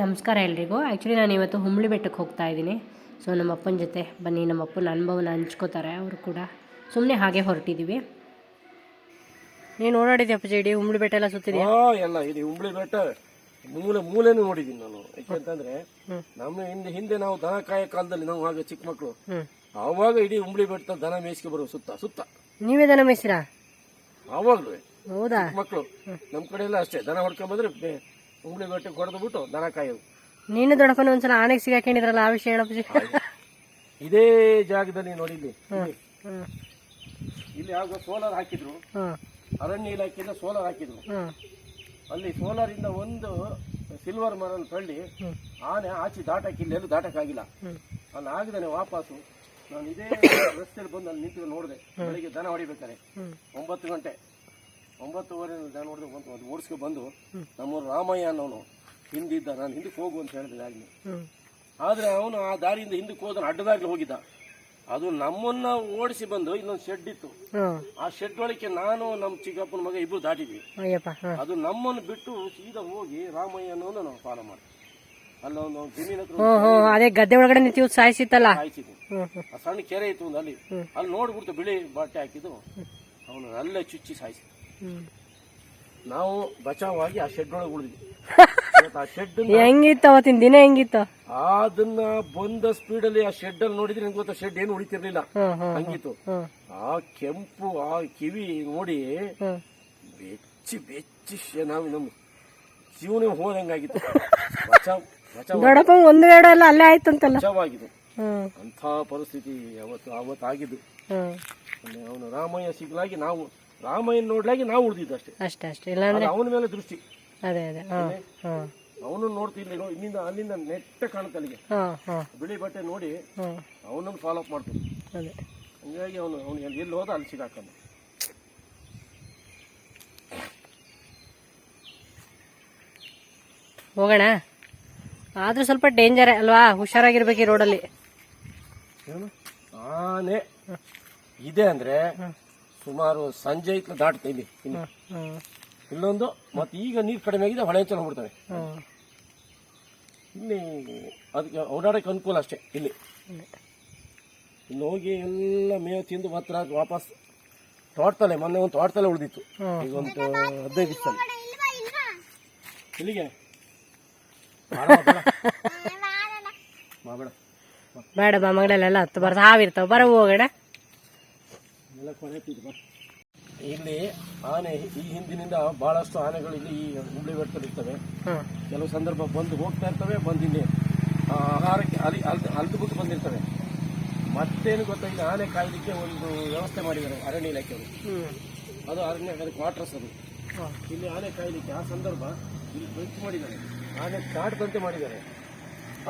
ನಮಸ್ಕಾರ ಎಲ್ರಿಗೂ. ಆ್ಯಕ್ಚುಲಿ ನಾನು ಇವತ್ತು ಹುಂಬಳಿ ಬೆಟ್ಟಕ್ಕೆ ಹೋಗ್ತಾ ಇದ್ದೀನಿ. ಸೊ ನಮ್ಮ ಅಪ್ಪನ ಜೊತೆ ಬನ್ನಿ. ನಮ್ಮ ಅಪ್ಪನ ಅನುಭವನ ಹಂಚ್ಕೋತಾರೆ. ಅವರು ಕೂಡ ಸುಮ್ಮನೆ ಹಾಗೆ ಹೊರಟಿದ್ದೀವಿ ನೀನು ಓಡಾಡಿದ್ಯಪ್ಪ ಇಡೀ ಹುಂಬಳಿ ಬೆಟ್ಟ ಎಲ್ಲ ಸುತ್ತಿದ್ಯಾ? ಹುಂಬಳಿ ಎಲ್ಲ ಇದು ಹುಂಬ್ಳಿ ಬೆಟ್ಟ ಮೂಲೆ ಮೂಲೆನೂ ನೋಡಿದ್ದೀನಿ ನಾನು. ಯಾಕೆಂತಂದ್ರೆ. ನಮ್ಮ ಹಿಂದೆ ಹಿಂದೆ ನಾವು ದನ ಕಾಯ ಕಾಲದಲ್ಲಿ ನಾವು ಹಾಗೆ ಚಿಕ್ಕ ಮಕ್ಕಳು. ಅವಾಗ ಆವಾಗ ಇಡೀ ಹುಂಬಳಿ ಬೆಟ್ಟ ದನ ಮೇಯಿಸ್ಕೆ ಬರುವ ಸುತ್ತ ಸುತ್ತ. ನೀವೇ ದನ ಮೇಯ್ಸಿರಾ ಆವಾಗಲೂ. ಹೌದಾ? ಮಕ್ಕಳು. ನಮ್ಮ ಕಡೆ ಎಲ್ಲ ಅಷ್ಟೇ. ದನ ಹೊಡ್ಕೊಂಡ್ ಬಂದ್ರೆ ಬೆಟ್ಟಕ್ಕೆ ಹೊಡೆದು ಬಿಟ್ಟು ದನ ಕಾಯೋದು ನೀನು ದೊಡ್ಡಪ್ಪನ ಒಂದ್ಸಲ ಆನೆಗೆ ಸಿಗಾಕೊಂಡಿದ್ರಲ್ಲ ಆ ವಿಷಯ ಹೇಳಪ್ಪ ಇದೇ ಜಾಗದಲ್ಲಿ ನೋಡಿ ಇಲ್ಲಿ. ಇಲ್ಲಿ. ಯಾವಾಗ ಆಗ ಸೋಲಾರ್ ಹಾಕಿದ್ರು. ಅರಣ್ಯ ಇಲಾಖೆಯಿಂದ ಸೋಲಾರ್ ಹಾಕಿದ್ರು. ಅಲ್ಲಿ ಸೋಲಾರ್ ಇಂದ ಒಂದು ಸಿಲ್ವರ್ ಮರನ ತಳ್ಳಿ. ಆನೆ ಆಚೆ ದಾಟಕ್ಕೆ ಇಲ್ಲಿ ಎಲ್ಲೂ ದಾಟಕ್ಕಾಗಿಲ್ಲ. ಅಲ್ಲಿ ಆಗದೇನೆ ವಾಪಸ್ಸು. ನಾನು ಇದೇ ರಸ್ತೆಯಲ್ಲಿ ಬಂದು ಅಲ್ಲಿ ನಿಂತು ನೋಡಿದೆ. ಬೆಳಿಗ್ಗೆ ದನ ಹೊಡಿಬೇಕಾರೆ. ಒಂಬತ್ತು ಗಂಟೆ. ಒಂಬತ್ತುವರೆ ದನ ಹೊಡೆದು ಬಂತು ಅದು ಓಡಿಸ್ಕೊ ಬಂದು ನಮ್ಮೂರು ರಾಮಯ್ಯ ಅನ್ನೋನು ಹಿಂದಿದ್ದ ನಾನು ಹಿಂದಕ್ಕೆ ಹೋಗು ಅಂತ ಹೇಳಿದೆ ಆಗಲಿ ಆದರೆ ಅವನು ಆ ದಾರಿಯಿಂದ ಹಿಂದಕ್ಕೆ ಹೋದ ಅಡ್ಡದಾಗ್ಲಿ ಹೋಗಿದ್ದ. ಅದು ನಮ್ಮನ್ನ ಓಡಿಸಿ ಬಂದು ಇನ್ನೊಂದು ಶೆಡ್ ಇತ್ತು. ಆ ಶೆಡ್ ಒಳಗೆ ನಾನು ನಮ್ಮ ಚಿಕ್ಕಪ್ಪನ ಮಗ ಇಬ್ರು ದಾಟಿದ್ವಿ. ಅದು ನಮ್ಮನ್ನು ಬಿಟ್ಟು ಸೀದಾ ಹೋಗಿ ರಾಮಯ್ಯ ಅನ್ನೋನು ನಾವು ಫಾಲೋ ಮಾಡಿ ಅಲ್ಲೊಂದು ಜಮೀನ್ ಹತ್ರ ಅದೇ ಗದ್ದೆ ಒಳಗಡೆ ನಿಂತು ಸಾಯಿಸಿತ್ತಲ್ಲ? ಹ್ಞೂ ಆ ಸಣ್ಣ ಕೆರೆ ಇತ್ತು ಒಂದು ಅಲ್ಲಿ. ಅಲ್ಲಿ ನೋಡ್ಬಿಡ್ತು ಬಿಳಿ ಬಟ್ಟೆ ಹಾಕಿದ್ದು. ಅವನು ಅಲ್ಲೇ ಚುಚ್ಚಿ ಸಾಯಿಸಿ ನಾವು ಬಚಾವಾಗಿ ಆ ಶೆಡ್ ಒಳಗೆ ಉಳಿದ್ವಿ ಆ ಶೆಡ್ ಹೆಂಗಿತ್ತು ಅವತ್ತಿನ ದಿನ ಹೆಂಗಿತ್ತು? ಅದನ್ನ ಬಂದ ಸ್ಪೀಡ್ ಅಲ್ಲಿ ಆ ಶೆಡ್ ಅಲ್ಲಿ ನೋಡಿದ್ರೆ ನಂಗೆ ಗೊತ್ತಾ ಶೆಡ್ ಏನು ಉಳಿತಿರ್ಲಿಲ್ಲ. ಹಂಗಿತ್ತು. ಆ ಕೆಂಪು ಆ ಕಿವಿ ನೋಡಿ ಬೆಚ್ಚಿ ಬೆಚ್ಚಿ ನಾವು ನಮ್ಮ ಜೀವನ ಹೋದಂಗಾಗಿತ್ತು. ಬಚಾವ್ ಬಚಾವ್ ದೊಡ್ಡಪ್ಪ ಒಂದು ಎರಡು ಎಲ್ಲ ಅಲ್ಲೇ ಆಯ್ತಂತಲ್ಲ? ಬಚಾವಾಗಿದ್ದು ಆಗಿದೆ ಅಂಥ ಪರಿಸ್ಥಿತಿ ಅವತ್ತು ಅವತ್ತು ಆಗಿದ್ದು ಅವನು ರಾಮಯ್ಯ ಸಿಗ್ಲಾಗಿ ನಾವು ರಾಮಯ್ಯನ ನೋಡ್ಲಾಗಿ ನಾವು ಉಳಿದಿದ್ದು ಅಷ್ಟೇ ಅಷ್ಟೇ. ಅಷ್ಟೇ ಇಲ್ಲಾಂದ್ರೆ ಅವನ ಮೇಲೆ ದೃಷ್ಟಿ. ಅದೇ ಅದೇ. ಹಾಂ ಹಾಂ. ಅವನು ನೋಡ್ತಿಲ್ಲ ಇಲ್ಲಿಂದ ಅಲ್ಲಿಂದ ನೆಟ್ಟ ಕಾಣುತ್ತೆ ಅಲ್ಲಿಗೆ. ಹಾಂ ಹಾಂ. ಬಿಳಿ ಬಟ್ಟೆ ನೋಡಿ ಹಾಂ. ಅವನನ್ನು ಫಾಲೋ ಅಪ್ ಮಾಡ್ತಾನೆ. ಅದೇ. ಹಂಗಾಗಿ ಅವನು ಅವನು ಎಲ್ಲಿ ಎಲ್ಲಿ ಹೋದ ಅಲ್ಲಿ ಸಿಗಾಕಂದು ಹೋಗೋಣ? ಆದ್ರೂ ಸ್ವಲ್ಪ ಡೇಂಜರ್ ಅಲ್ವಾ? ಹುಷಾರಾಗಿರ್ಬೇಕು ಈ ರೋಡಲ್ಲಿ ಆನೆ ಇದೆ ಅಂದ್ರೆ ಸುಮಾರು ಸಂಜೆ ಇತ್ತು ದಾಟ್ತೆ ಇಲ್ಲಿ ಇಲ್ಲಿ ಇಲ್ಲೊಂದು ಮತ್ತೆ ಈಗ ನೀರು ಕಡಿಮೆ ಆಗಿದೆ ಹೊಳೆ ಚಲ ಹೋಗ್ಬಿಡ್ತವೆ. ಇಲ್ಲಿ ಅದಕ್ಕೆ ಓಡಾಡಕ್ಕೆ ಅನುಕೂಲ ಅಷ್ಟೇ ಇಲ್ಲಿ. ಇಲ್ಲಿ. ಹೋಗಿ ಎಲ್ಲ ಮೇವು ತಿಂದು ಮಾತ್ರ ವಾಪಸ್ ತೋಟದಲ್ಲೇ ಮೊನ್ನೆ ಒಂದು ತೋಟದಲ್ಲೇ ಉಳಿದಿತ್ತು. ಈಗ ಒಂದು ಹದಿನೈದು ದಿವಸ. ಇಲ್ಲಿಗೆ ಬೇಡ ಬಾ ಮಗಳೆಲ್ಲ ಹತ್ತು ಬರ್ದು ಹಾವಿರ್ತಾವ ಬರ ಹೋಗೋಣ. ಎಲ್ಲ ಕೊನೆ ಇಲ್ಲಿ ಆನೆ ಈ ಹಿಂದಿನಿಂದ ಬಹಳಷ್ಟು ಆನೆಗಳು ಇಲ್ಲಿ ಈ ಹುಬ್ಳಿ ಬೆಟ್ಟದಲ್ಲಿರ್ತವೆ ಕೆಲವು ಸಂದರ್ಭ ಬಂದು ಹೋಗ್ತಾ ಇರ್ತವೆ ಬಂದು ಇಲ್ಲಿ ಆ, ಆಹಾರಕ್ಕೆ ಅಲ್ಲಿ ಅಲ್ದು ಅಲ್ದು ಬಿಟ್ಟು ಬಂದಿರ್ತವೆ. ಮತ್ತೇನು ಗೊತ್ತಾಗಿದೆ ಇಲ್ಲಿ ಆನೆ ಕಾಯ್ದಕ್ಕೆ ಒಂದು ವ್ಯವಸ್ಥೆ ಮಾಡಿದ್ದಾರೆ ಅರಣ್ಯ ಇಲಾಖೆಯವರು. ಅದು ಅರಣ್ಯ ಕ್ವಾರ್ಟರ್ಸ್ ಅದು. ಇಲ್ಲಿ ಆನೆ ಕಾಯ್ಲಿಕ್ಕೆ ಆ ಸಂದರ್ಭ ಇಲ್ಲಿ ಬೆಂಚ್ ಮಾಡಿದ್ದಾರೆ. ಆನೆ ಕಾಡ್ದಂತೆ ಮಾಡಿದ್ದಾರೆ.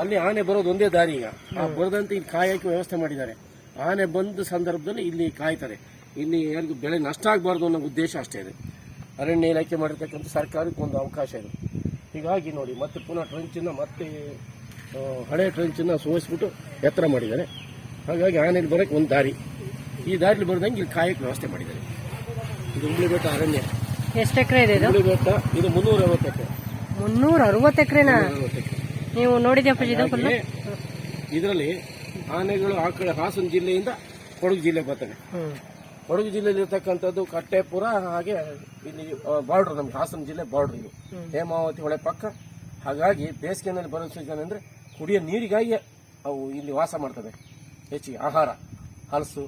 ಅಲ್ಲಿ ಆನೆ ಬರೋದು ಒಂದೇ ದಾರಿ ಈಗ. ಆ ಬರದಂತೆ ಇಲ್ಲಿ ಕಾಯಕ್ಕೆ ವ್ಯವಸ್ಥೆ ಮಾಡಿದ್ದಾರೆ. ಆನೆ ಬಂದ ಸಂದರ್ಭದಲ್ಲಿ ಇಲ್ಲಿ ಕಾಯ್ತಾರೆ. ಇಲ್ಲಿ ಯಾರಿಗೂ ಬೆಳೆ ನಷ್ಟ ಆಗಬಾರ್ದು ಅನ್ನೋ ಉದ್ದೇಶ ಅಷ್ಟೇ ಇದೆ. ಅರಣ್ಯ ಇಲಾಖೆ ಮಾಡಿರ್ತಕ್ಕಂಥ ಸರ್ಕಾರಕ್ಕೆ ಒಂದು ಅವಕಾಶ ಇದೆ. ಹೀಗಾಗಿ ನೋಡಿ ಮತ್ತೆ ಪುನಃ ಟ್ರೆಂಚನ್ನು ಮತ್ತೆ ಹಳೆ ಟ್ರೆಂಚನ್ನು ಸೋಸಿಬಿಟ್ಟು ಎತ್ತರ ಮಾಡಿದ್ದಾರೆ. ಹಾಗಾಗಿ ಆನೆಯಲ್ಲಿ ಬರೋಕ್ಕೆ ಒಂದು ದಾರಿ. ಈ ದಾರಿಲಿ ಬರ್ದಂಗೆ ಇಲ್ಲಿ ಕಾಯಕ್ಕೆ ವ್ಯವಸ್ಥೆ ಮಾಡಿದ್ದಾರೆ. ಇದು ಹುಬ್ಳಿ ಬೆಟ್ಟ ಅರಣ್ಯ. ಎಷ್ಟು ಎಕರೆ ಇದೆ ಇದು? ಹುಬ್ಳಿ ಬೆಟ್ಟ ಇದು ಮುನ್ನೂರ ಅರವತ್ತು ಎಕರೆ. ಮುನ್ನೂರ ಅರವತ್ತು ಎಕರೆನಾ? ನೀವು ನೋಡಿದ್ಯಾ ಇದು ಇದರಲ್ಲಿ ಆನೆಗಳು ಆ ಕಡೆ ಹಾಸನ ಜಿಲ್ಲೆಯಿಂದ ಕೊಡಗು ಜಿಲ್ಲೆ ಬರ್ತವೆ ಕೊಡಗು ಜಿಲ್ಲೆಯಲ್ಲಿ ಇರ್ತಕ್ಕಂಥದ್ದು ಕಟ್ಟೆಪುರ ಹಾಗೆ ಇಲ್ಲಿ ಬಾರ್ಡರ್ ನಮ್ಗೆ ಹಾಸನ ಜಿಲ್ಲೆ ಬಾರ್ಡರ್ ಇದು. ಹೇಮಾವತಿ ಹೊಳೆ ಪಕ್ಕ. ಹಾಗಾಗಿ ಬೇಸಿಗೆನಲ್ಲಿ ಬರೋ ಸೀಸನ್ ಅಂದರೆ ಕುಡಿಯೋ ನೀರಿಗಾಗಿ ಅವು ಇಲ್ಲಿ ವಾಸ ಮಾಡ್ತವೆ ಹೆಚ್ಚಿಗೆ ಆಹಾರ ಹಲಸು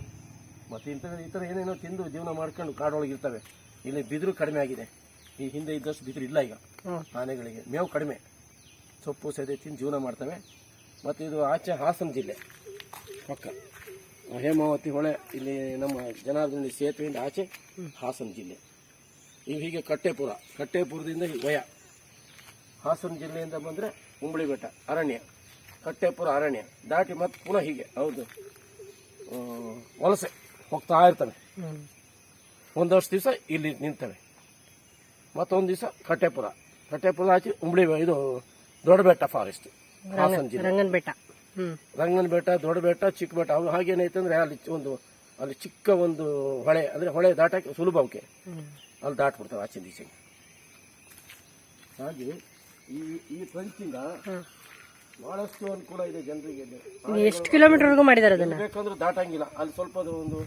ಮತ್ತೆ ಇಂಥ ಈ ಥರ ಏನೇನೋ ತಿಂದು ಜೀವನ ಮಾಡ್ಕೊಂಡು ಕಾಡೊಳಗೆ ಇರ್ತವೆ. ಇಲ್ಲಿ ಬಿದಿರು ಕಡಿಮೆ ಆಗಿದೆ. ಈ ಹಿಂದೆ ಇದ್ದಷ್ಟು ಬಿದಿರು ಇಲ್ಲ ಈಗ. ಆನೆಗಳಿಗೆ ಮೇವು ಕಡಿಮೆ. ಸೊಪ್ಪು ಸೆದೆ ತಿಂದು ಜೀವನ ಮಾಡ್ತವೆ. ಮತ್ತು ಇದು ಆಚೆ ಹಾಸನ ಜಿಲ್ಲೆ. ಪಕ್ಕ. ಹೇಮಾವತಿ ಹೊಳೆ, ಇಲ್ಲಿ ನಮ್ಮ ಜನಾರ್ದನ ಸೇತುವೆಯಿಂದ ಆಚೆ ಹಾಸನ ಜಿಲ್ಲೆ. ಇವು ಹೀಗೆ ಕಟ್ಟೆಪುರ. ಕಟ್ಟೆಪುರದಿಂದ ವಯ. ಹಾಸನ ಜಿಲ್ಲೆಯಿಂದ ಬಂದರೆ ಉಂಬಳಿ ಬೆಟ್ಟ ಅರಣ್ಯ. ಕಟ್ಟೆಪುರ, ಅರಣ್ಯ. ದಾಟಿ ಮತ್ತೆ ಪುನಃ ಹೀಗೆ, ಹೌದು. ವಲಸೆ ಹೋಗ್ತಾ ಇರ್ತವೆ. ಒಂದಷ್ಟು ದಿವಸ ಇಲ್ಲಿ ನಿಂತವೆ. ಮತ್ತೊಂದು ದಿವಸ ಕಟ್ಟೆಪುರ. ಕಟ್ಟೆಪುರ ಆಚೆ ಉಂಬಳಿ ಇದು ದೊಡ್ಡ ಬೆಟ್ಟ ಫಾರೆಸ್ಟ್ ಹಾಸನ ಜಿಲ್ಲೆ. ರಂಗನ ಬೆಟ್ಟ. ರಂಗನ ಬೆಟ್ಟ ದೊಡ್ಡ ಬೆಟ್ಟ ಚಿಕ್ಕ ಬೆಟ್ಟ ಅವು ಹಾಗೇನೈತೆ ಅಂದ್ರೆ ಅಲ್ಲಿ ಒಂದು ಅಲ್ಲಿ ಚಿಕ್ಕ ಒಂದು ಹೊಳೆ ಅಂದ್ರೆ ಹೊಳೆ ದಾಟಕ್ಕೆ ಸುಲಭ ಅವಕ್ಕೆ. ಅಲ್ಲಿ ದಾಟ್ಬಿಡ್ತಾವೆ ಆಚೆ ಈಚೆಗೆ ಹಾಗೆ ಈ ಈ ಟ್ರಂಚಿಂದ. ಬಹಳಷ್ಟು ಅನುಕೂಲ ಇದೆ ಜನರಿಗೆ. ಎಷ್ಟು ಕಿಲೋಮೀಟರ್ವರೆಗೂ ಮಾಡಿದ್ದಾರೆ ಅದನ್ನ? ಬೇಕಂದ್ರೆ ದಾಟಂಗಿಲ್ಲ. ಅಲ್ಲಿ ಸ್ವಲ್ಪ ಅದು ಒಂದು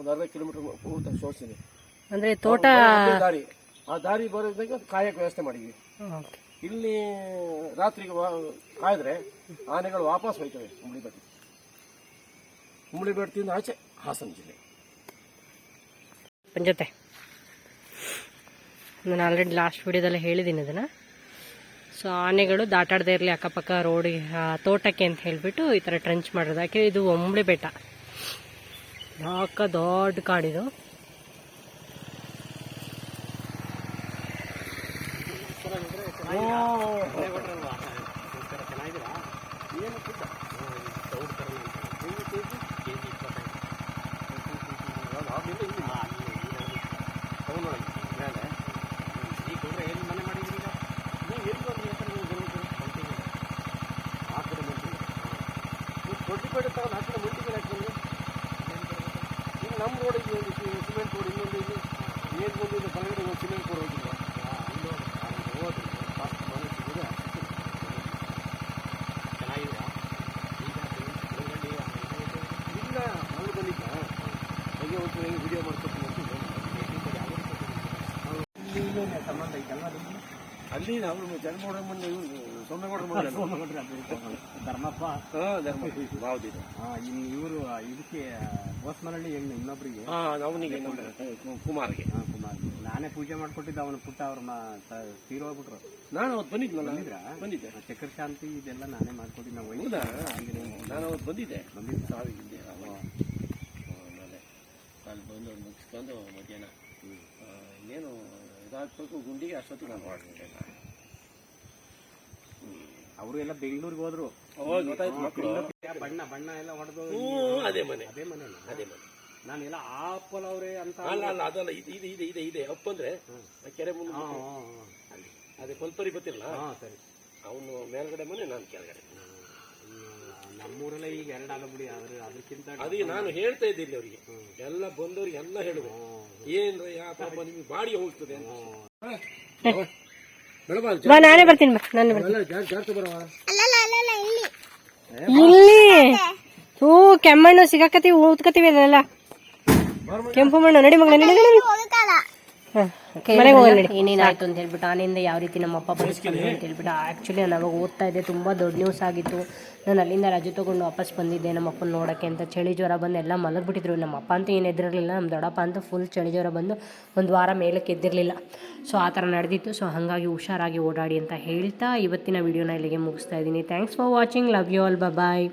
ಒಂದು ಅರ್ಧ ಕಿಲೋಮೀಟರ್ ಪೂರ್ತಿ ಸೋರ್ಸ್ ಅಂದ್ರೆ ತೋಟ ದಾರಿ. ಆ ದಾರಿ ಬರೋದಾಗ ಕಾಯಕ್ಕೆ ವ್ಯವಸ್ಥೆ ಮಾಡಿದ್ವಿ. ಇಲ್ಲಿ ರಾತ್ರಿಗೆ ಕಾಯ್ದ್ರೆ ಆನೆಗಳು ವಾಪಸ್ ಹೋಯ್ತವೆ ಹುಂಬಳಿ ಬೆಟ್ಟ ಹುಂಬಳಿ ಆಚೆ ಹಾಸನ ಜಿಲ್ಲೆ. ಪಂಚತೆ ನಾನು ಆಲ್ರೆಡಿ ಲಾಸ್ಟ್ ವಿಡಿಯೋದಲ್ಲಿ ಹೇಳಿದ್ದೀನಿ ಅದನ್ನು ಸೊ ಆನೆಗಳು ದಾಟಾಡದೇ ಇರಲಿ, ಅಕ್ಕಪಕ್ಕ ರೋಡಿಗೆ ತೋಟಕ್ಕೆ ಅಂತ ಹೇಳಿಬಿಟ್ಟು ಈ ಥರ ಟ್ರಂಚ್ ಮಾಡೋದು ಯಾಕೆ ಇದು ಒಂಬಳಿ ಬೆಟ್ಟ ಯಾಕ ದೊಡ್ಡ ಕಾಡಿದು ನಮ್ಮ ರೋಡಿಗೆ ಒಂದು ಸಿಮೆಂಟ್ ರೋಡ್ ಇನ್ನೊಂದು ಇದು ಏನು ಬಂದಿದೆ ಬಲಗಡೆ ಒಂದು ಸಿಮೆಂಟ್ ರೋಡ್ ಹೋಗಿಲ್ಲ ಹೋದ್ರೆ ಫಾಸ್ಟ್ ಮನೆ ಸಿಗೋದು ಅಷ್ಟೇ. ಇಲ್ಲ ನಾನು ಬಂದಿದ್ದ ಹಾಗೆ ಒಂದು ವಿಡಿಯೋ ಮಾಡ್ಕೊತೀನಿ ಅಂತ ಸಂಬಂಧ ಐತಲ್ವಾ ಅಲ್ಲಿ ನಾವು ಜನ್ಮೋಡ ಮುಂದೆ ಸೊಮ್ಮೆಗೌಡರ ಮನೆ ಧರ್ಮಪ್ಪ. ಹೌದು ಧರ್ಮ ಹೌದಿದೆ. ಇನ್ನು ಇವರು ಇದಕ್ಕೆ ಬೋಸ್ಮನಹಳ್ಳಿ ಹೆಣ್ಣು ಇನ್ನೊಬ್ರಿಗೆ. ಹಾಂ ಅವನಿಗೆ ಕುಮಾರ್ಗೆ ಹಾ, ಕುಮಾರ್ ನಾನೇ ಪೂಜೆ ಮಾಡಿಕೊಟ್ಟಿದ್ದೆ ಅವನ ಪುಟ್ಟ ಅವ್ರ ತೀರೋಗ್ಬಿಟ್ರು ನಾನು ಅವತ್ತು ಬಂದಿದ್ನಲ್ಲ? ಬಂದಿದ್ರ? ಬಂದಿದ್ದೆ. ಚಕ್ರ ಶಾಂತಿ ಇದೆಲ್ಲ ನಾನೇ ಮಾಡ್ಕೊಟ್ಟಿದ್ದೆ ನಾವು ಹೌದಾ? ನಾನು ಅವತ್ತು ಬಂದಿದ್ದೆ. ಬಂದಿದ್ದೆ. ಸಾವಿಗಿದ್ದೆ. ಆಮೇಲೆ ಅಲ್ಲಿ ಬಂದು ಮುಗಿಸ್ಕೊಂಡು ಮಧ್ಯಾಹ್ನ. ಆ, ಇದಾಗಬೇಕು ಗುಂಡಿಗೆ ಅಷ್ಟೊತ್ತಿಗೆ ನಾನು ಹೊರಟಿದ್ದೆ ಅವರು ಎಲ್ಲ ಬೆಂಗಳೂರಿಗೆ ಹೋದ್ರು. ಬಣ್ಣ ಬಣ್ಣ ಎಲ್ಲ ಹೊಡೆದು ಅದೇ ಮನೆ. ಅದೇ ಮನೆ ಅದೇ ಮನೆ. ನಾನೆಲ್ಲ ಎಲ್ಲ ಆಪಲ್ ಅವರೇ ಅಂತ ಅಲ್ಲ ಅಲ್ಲ ಅದಲ್ಲ ಇದು ಇದೆ ಇದೆ ಇದೆ ಇದೆ. ಅಪ್ಪ ಅಂದ್ರೆ ಕೆರೆ ಮುಂದೆ. ಅಲ್ಲಿ ಅದೇ ಕೊಲ್ಪರಿ ಗೊತ್ತಿಲ್ಲ? ಹಾ ಸರಿ. ಅವನು ಮೇಲ್ಗಡೆ ಮನೆ ನಾನು ಕೆಳಗಡೆ ಹ್ಮ್, ನಮ್ಮೂರಲ್ಲೇ ಈಗ ಎರಡಾಗ ಬಿಡಿ ಆದ್ರೆ ಅದಕ್ಕಿಂತ ಅದಕ್ಕೆ ನಾನು ಹೇಳ್ತಾ ಇದ್ದೀನಿ ಅವರಿಗೆ. ಎಲ್ಲ ಬಂದವ್ರಿಗೆ ಎಲ್ಲ ಹೇಳುವ. ಏನ್ ಯಾ ಪಾಪ ನಿಮ್ಗೆ ಬಾಡಿಗೆ ಹೋಗ್ತದೆ ಬಾ ನಾನೇ ಬರ್ತೀನಿ ಬಾ ನಾನೇ ಬರ್ತೀನಿ. ಜಾಸ್ತಿ ಬರವ? ಇಲ್ಲಿ. ಹೂ ಕೆಮ್ಮಣ್ಣು ಸಿಗಾಕತ್ತೀವಿ ಊದ್ಕತ್ತೀವಿ ಅದೆಲ್ಲ ಕೆಂಪು ಮಣ್ಣು ನಡಿ ಮಗ ನಡಿ ನಡಿ ಏನೇನಾಯ್ತು ಅಂತ ಹೇಳ್ಬಿಟ್ಟು ಆನೆಯಿಂದ ಯಾವ ರೀತಿ ನಮ್ಮ ಅಪ್ಪ ಅಂತ ಹೇಳ್ಬಿಟ್ಟು ಆ್ಯಕ್ಚುಲಿ ನಾನು ಅವಾಗ ಓದ್ತಾ ಇದ್ದೆ ತುಂಬ ದೊಡ್ಡ ನ್ಯೂಸ್ ಆಗಿತ್ತು. ನಾನು ಅಲ್ಲಿಂದ ರಜೆ ತೊಗೊಂಡು ವಾಪಸ್ ಬಂದಿದ್ದೆ ನಮ್ಮ ಅಪ್ಪನ ನೋಡೋಕ್ಕೆ ಅಂತ. ಚಳಿ ಜ್ವರ ಬಂದು ಎಲ್ಲ ಮಲಗಿಬಿಟ್ಟಿದ್ರು. ನಮ್ಮ ಅಪ್ಪ ಅಂತೂ ಏನು ಎದ್ದಿರಲಿಲ್ಲ ನಮ್ಮ ದೊಡ್ಡಪ್ಪ ಅಂತ ಫುಲ್ ಚಳಿ ಜ್ವರ ಬಂದು ಒಂದು ವಾರ ಮೇಲಕ್ಕೆ ಎದ್ದಿರಲಿಲ್ಲ. ಸೊ ಆ ಥರ ನಡೆದಿತ್ತು. ಸೊ ಹಾಗಾಗಿ ಹುಷಾರಾಗಿ ಓಡಾಡಿ ಅಂತ ಹೇಳ್ತಾ ಇವತ್ತಿನ ವಿಡಿಯೋನ ಇಲ್ಲಿಗೆ ಮುಗಿಸ್ತಾ ಇದ್ದೀನಿ. Thanks for watching love you all bye